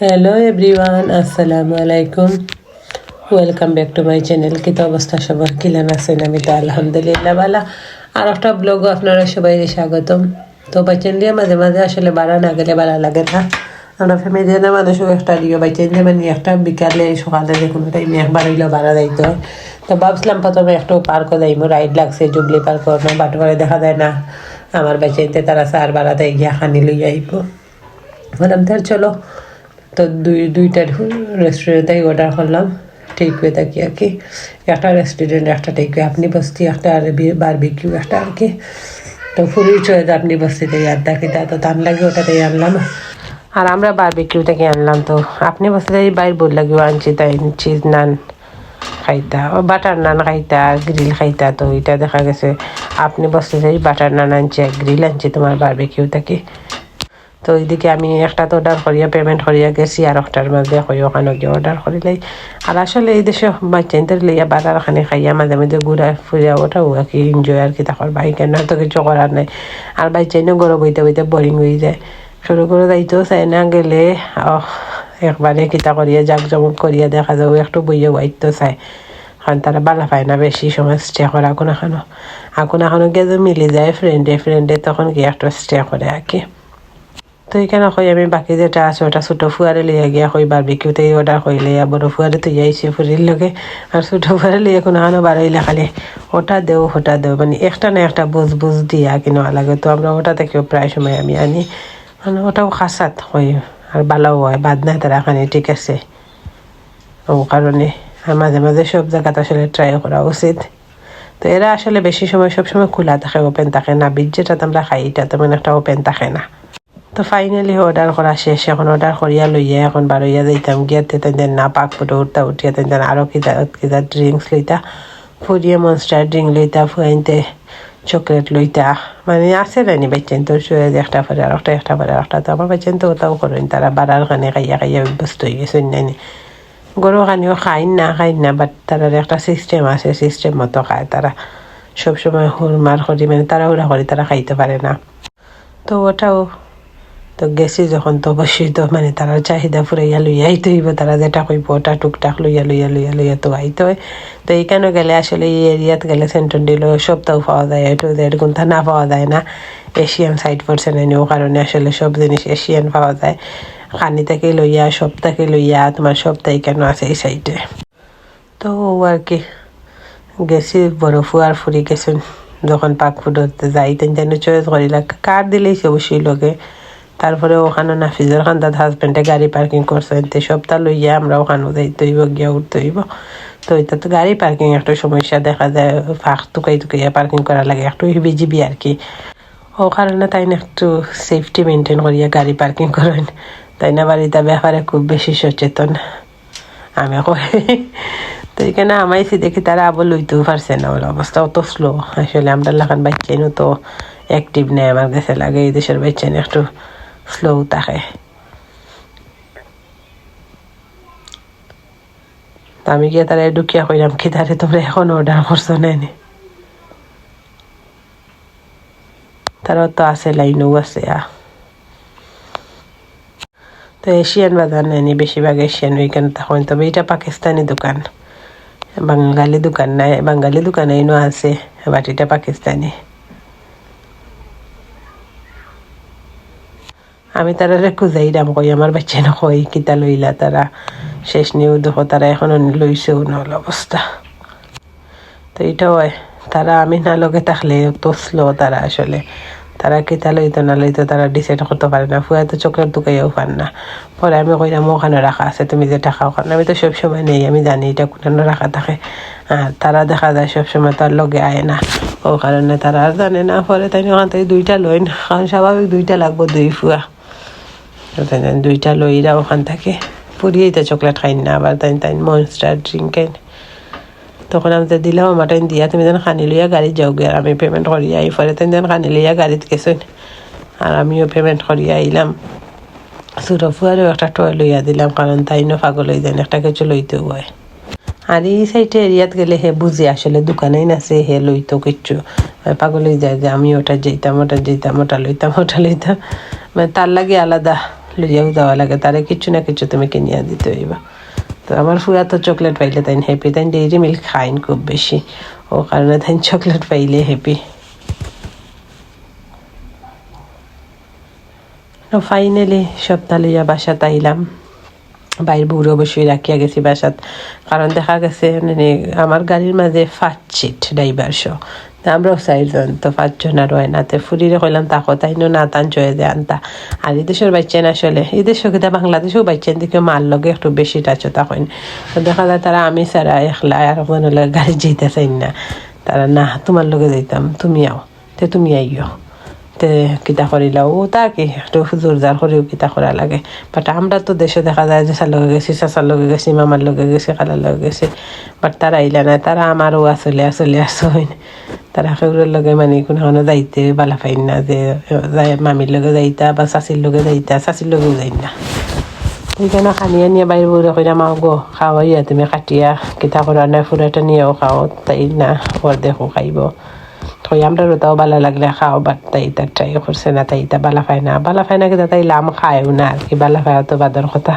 Hello everyone আসসালামু আলাইকুম welcome back to my channel কি তো অবস্থা? সবার কিলান আছেন? আমি তো আলহামদুলিল্লাহ বালা আর একটা ব্লগও আপনারা সবাই স্বাগতম। তো বাইচেন দিয়ে মাঝে মাঝে আসলে বাড়া না গেলে বাড়া লাগে না। আমরা ফ্যামিলি না মানুষও একটা দিও বাইচেন দিয়ে মানে একটা বিকালে, সকালে যে কোনো টাইমে একবার হইলেও বাড়া যাইতে হয়। তো ভাবছিলাম প্রথমে একটু পার্কও যাইমো। রাইড লাগছে, জুবলি পার্ক না বাটবারে দেখা যায় না। আমার বাইচেনতে তারা সার বাড়াতে গিয়া খানি লইয়া আইব। বললাম তার চলো তো দুই, দুইটা রেস্টুরেন্ট থেকে অর্ডার করলাম। টেকওয়ে থাকি আর কি? একটা রেস্টুরেন্ট একটা টেকওয়ে আপনি বস্তি, একটা আর বারবিকিউ একটা আর কি। তো ফুরির চয়েস আপনি বস্তি থেকে আর থাকি তা তার লাগে ওটা ওটাতেই আনলাম। আর আমরা বারবিকিউ থেকে আনলাম তো? আপনি বস্তি থেকে বাইর বল লাগিও আনছি, তাই চিজ নান খাইতা বাটার নান খাইতা গ্রিল খাইতা। তো এটা দেখা গেছে, আপনি বসতে যাই বাটার নান আনছে গ্রিল আনছে তোমার বারবিকিউ থেকে তো এইদিকে আমি একটা তো অর্ডার করিয়া পেমেন্ট করিয়া গেছি আর একটার মাঝে কই ওখানে গিয়ে অর্ডার করিলাই আর আসলে এই দেশে বাচ্চাদের লইয়া বাজার খানি খাইয়া মাঝে মাঝে ঘুরা ফুরিয়া ওঠাও আর কি এনজয় আর কি তারপর বাইক না তো কিছু করার নাই। আর বাচ্চাইনও গরম বইতে বইতে বোরিং হয়ে যায়। শুরু করে যাইতেও চাই না গেলে একবারে কিতা করিয়া জাকজমক করিয়া দেখা যাব, একটু বইয়া বাইতে চাই। কারণ তারা বালা পায় না বেশি সময় স্টে করে এখন এখনও এখন এখনও গিয়ে মিলে যায় ফ্রেন্ডে ফ্রেন্ডে তখন গিয়ে একটু স্টে করে আর কি তো এখানে কই আমি বাকি যেটা আছে ওটা ছোটো ফুয়ারে লিয়ে গিয়া কই বারবিকিউতে অর্ডার কইলে বড় ফুয়ারে তো যাইছে ফুরির লগে। আর ছোটো ফুয়ারে লিয়ে কোনো আনো বাড়াইলে খালি ওটা দেও ওটা দেও। মানে একটা না একটা বুঝ বুঝ দিয়া কিনো লাগে। তো আমরা ওটা থেকেও প্রায় সময় আমি আনি মানে ওটাও খাসাত কই আর বালাও হয়, বাদ নাই তারা খানি, ঠিক আছে। ও কারণে আর মাঝে মাঝে সব জায়গাতে আসলে ট্রাই করা উচিত। তো এরা আসলে বেশি সময় সব সময় খোলা থাকে ওপেন থাকে না। বীজ যেটা আমরা খাই এটা তেমন একটা ওপেন থাকে না। তো ফাইনালি অর্ডার করা শেষ, এখন অর্ডার করিয়া লইয়া এখন বারোইয়া যাইতাম গিয়াতে তেন না পাক ফুটো উঠতা উঠিয়া তেন আরও কিতা কিতা ড্রিঙ্কস লইতা ফুরিয়ে মনস্টার ড্রিঙ্ক লইতা ফুয়াইনতে চকলেট লইতা। মানে আছে নানি বাচ্চেন তোর শুয়ে একটা পরে আর একটা একটা পরে আর একটা। তো আমার বাচ্চেন তো ওটাও করেন তারা বাড়ার খানে খাইয়া খাইয়া অভ্যস্ত হয়ে গেছে নানি গরু খানিও খাইন না খাইন না বাট তারার একটা সিস্টেম আছে সিস্টেম মতো খায়। তারা সবসময় হুরমার করি মানে তারা হুরা করি তারা খাইতে পারে না। তো ওটাও তো গেছি যখন, তো অবশ্যই তো মানে তারা চাহিদা ফুরাইয়া আইতে হইব, তারা যেটা কইব ওটা টুকটাক লইয়া লইয়া লইয়া লইয়া তো আইতে হয়। তো এইখানে গেলে? আসলে এই এরিয়াত গেলে সেন্টন ডিল সবটাও পাওয়া যায় এটু দেড় ঘণ্টা না পাওয়া যায় না। এশিয়ান সাইড পড়ছে না ও কারণে আসলে সব জিনিস এশিয়ান পাওয়া যায়। কানি থেকে লইয়া, সব থেকে লইয়া, তোমার সবটাই কেন আছে এই সাইডে তো আর কি, গেছি বরফু আর ফুরি গেছেন যখন পাক ফুটতে যাই, তেন যেন চয়েস করিলা কার দিলেই অবশ্যই লগে। তারপরে ওখানে নাফিজের খান খান্দাত হাজব্যান্ডে গাড়ি পার্কিং করছে তে সপ্তাহ লইয়া আমরা ওখানেও যাইতে হইব, গিয়া উঠতে হইব। তো এটা তো গাড়ি পার্কিং একটা সমস্যা, দেখা যায় ফাঁক টুকাই টুকাইয়া পার্কিং করা লাগে, একটু হিবিজিবি আর কি। ও কারণে তাই না একটু সেফটি মেনটেন করিয়া গাড়ি পার্কিং করেন। তাই না বাড়িতে ব্যাপারে খুব বেশি সচেতন। আমি তো এখানে আমাইছি দেখি তারা আবার লইতেও পারছে না, ওর অবস্থা অত স্লো আসলে আমরা লাগান বাচ্চাইনও তো অ্যাক্টিভ নেই, আমার কাছে লাগে, এই দেশের বাচ্চাইন একটু স্লো থাকে আমি গিয়ে তারা ঢুকিয়া কইলাম কি তারে তোমরা এখন অর্ডার করছ নেনি তারাও তো আছে, লাইনও আছে আ তো এশিয়ান বাজার নেয়নি বেশিরভাগ এশিয়ান ওইখানে তখন তবে এটা পাকিস্তানি দোকান। বাঙালি দোকান নাই, বাঙালি দোকান এইনো আছে, বাট এটা পাকিস্তানি। আমি তারা খুঁজাইলাম কই, আমার বাচ্চা না কই কিতা লইলা তারা। শেষ নিয়েও দেখো, তারা এখন লইছেও নল অবস্থা। তো এটা তারা আমি না লগে থাকলে তো স্লো তারা আসলে। তারা কিতা লইতো না লইতো তারা ডিসাইড করতে পারে না ফুয়া তো চকলেট দোকাইও পান না। পরে আমি কইলাম ওখানে রাখা আছে, তুমি যে খাও কারণ আমি তো সবসময় নেই, আমি জানি এটা কোথাও রাখা থাকে। আর তারা দেখা যায় সবসময় তার লগে আয় না। ও কারণে তারা আর জানে না, পরে তাই ওখান থেকে দুইটা লইন কারণ স্বাভাবিক দুইটা লাগবো দুই ফুয়া। দুইটা লইরা ওখান থেকে। পুরিয়েই তো চকলেট খাইন না, আবার তাই তাই মনস্টার ড্রিঙ্ক তখন আমি তো দিলাম, আমার টাইম দিয়া তুমি যেন খানি লইয়া গাড়ি যাও গে আমি পেমেন্ট করিয়া আই, পরে তাই যেন খানি লইয়া গাড়িত গেছেন। আর আমিও পেমেন্ট করিয়া আইলাম। ছোটো ফুয়ারও একটা টয় লইয়া দিলাম, কারণ তাইনও পাগল হয়ে যায়, একটা কিছু লইতেও হয়। আর এই সাইডে এরিয়াত গেলে হে বুঝে, আসলে দোকানেই নাছে হে লইতো কিচ্ছু। পাগল হয়ে যায় যে আমি ওটা যেতাম ওটা যেতাম, ওটা লইতাম ওটা লইতাম। মানে তার লাগে আলাদা। লইয়াও দেওয়া লাগে, তারে কিছু না কিছু তুমি কিনিয়া দিতে হইবা। তো আমার ফুয়া তো চকলেট পাইলে তাই হ্যাপি তাই ডেইরি মিল্ক খাইন খুব বেশি। ও কারণে তাই চকলেট পাইলে হ্যাপি ফাইনালি সপ্তাহ লইয়া বাসাত আইলাম। বাইর বুড়ো বসে রাখিয়া গেছি বাসাত। কারণ দেখা গেছে মানে আমার গাড়ির মাঝে ফার্স্ট সিট ড্রাইভার শো আমরাও চাইজন তো পাঁচজন আর হয় না তো ফুরিরে কইলাম তাকো, তাইনো না তান চয়ে দে আনতা। আর এদেশের বাচ্চা আসলে এদেশও কিন্তু বাংলাদেশেও বাচ্চেন দিকে মার লগে একটু বেশি টাচো তখন তো দেখা যায় তারা আমি ছাড়া একলা আর কোনো গাড়ি চাই না। তারা না তোমার লগে যাইতাম, তুমি আও, তে তুমি আইও তে কিতা করিলা ও তা কি, একটু জোরজার করেও কিতা করা লাগে। বাট আমরা তো দেশে দেখা যায় যে লগে গেছি চাচার লগে গেছি মামার লগে গেছি খালার লগে গেছি। বাট তারা আইলা না তারা আমারও আসলে আসলে আসলে তারা সেগুলোর লগে মানে কোনো যাইতে বালা পাইন না যে মামির লগে যাইতা বা চাচির লগে যাইতা চাচির লগেও যাই না। সেইকাৰণে খানিয়া নিয়ে বাইরে বউরে কইরা মাও গো খাওয়াইয়া তুমি কাটিয়া, কিতা করা না ফুরাটা নিয়েও খাও, তাই না ওর দেখো, খাইব। তো আমরা তাও বালা লাগলে খাও, বাট তাই তার ট্রাই করছে না, তাই তা বালা পায় না। বালা পায় না কিন্তু তাই লাম খায়ও না আর কি, বালা পায় তো বাদর কথা।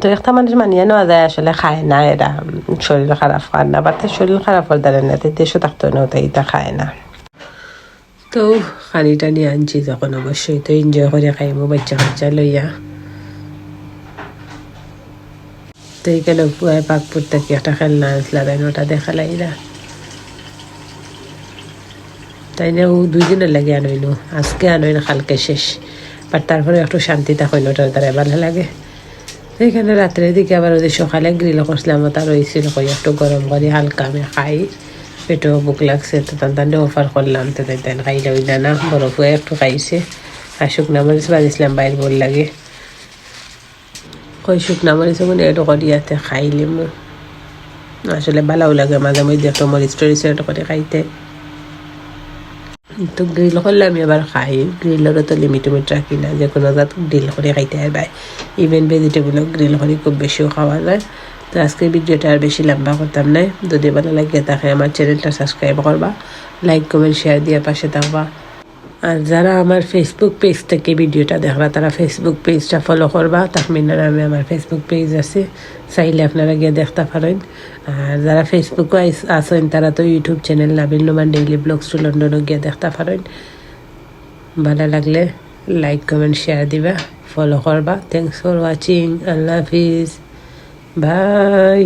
তো একটা মানুষ মানিয়ে নেওয়া যায় আসলে, খায় না, এরা শরীর খারাপ খায় না বা শরীর খারাপ হল দাঁড়ায় না, তাই দেশও থাকতো না, তাই এটা খায় না। তো খানিটা নিয়ে আনছি যখন অবশ্যই, তো এনজয় করে খাইবো বাচ্চা বাচ্চা লইয়া। তো এইখানে পুয়ায় পাকপুর থেকে একটা খেলনা আসলা তাই ওটা দেখালাই না তাই না, ও দুই দিনের লাগে আনইনো, আজকে আনইন, কালকে শেষ। বাট তারপরে একটু শান্তি থাকইন ওটার দ্বারা ভালো লাগে। এইখানে রাত্রের দিকে আবার ওদের সকালে গ্রিল করছিলাম ওটা রয়েছিল কই, একটু গরম করে হালকা আমি খাই। পেটেও বুক লাগছে, তো তান অফার করলাম, তো তাই তাই খাইলে, ওই না বরফ একটু খাইছে। আর শুকনা মরিচ বাজিছিলাম বাইর বল লাগে। কই শুকনা মরিচ মানে একটু করিয়াতে খাইলে মো আসলে ভালোও লাগে মাঝে মধ্যে একটু মরিচ টরিচ একটু করে খাইতে তো গ্রিল করলে আমি আবার খাই গ্রিলেরও তো লিমিট উমিট রাখি না যে কোনো জাত গ্রিল করে খাইতে আর বাই ইভেন ভেজিটেবলও গ্রিল করে খুব বেশিও খাওয়া যায় তো আজকে ভিডিওটা আর বেশি লম্বা করতাম না যদি ভালো লাগে তাকে আমার চ্যানেলটা সাবস্ক্রাইব করবা লাইক কমেন্ট শেয়ার দিয়ে পাশে থাকবা আর যারা আমার ফেসবুক পেজ থেকে ভিডিওটা দেখবা, তারা ফেসবুক পেজটা ফলো করবা। তাহমিনার নামে আমার ফেসবুক পেজ আছে, চাইলে আপনারা গিয়ে দেখতে পারেন। আর যারা ফেসবুকে আসেন তারা তো YouTube channel Nabil Noman daily vlogs to লন্ডনও গিয়ে দেখতে পারেন। ভালো লাগলে লাইক কমেন্ট শেয়ার দিবা ফলো করবা। থ্যাংকস ফর ওয়াচিং আল্লাহ হাফিজ। বাই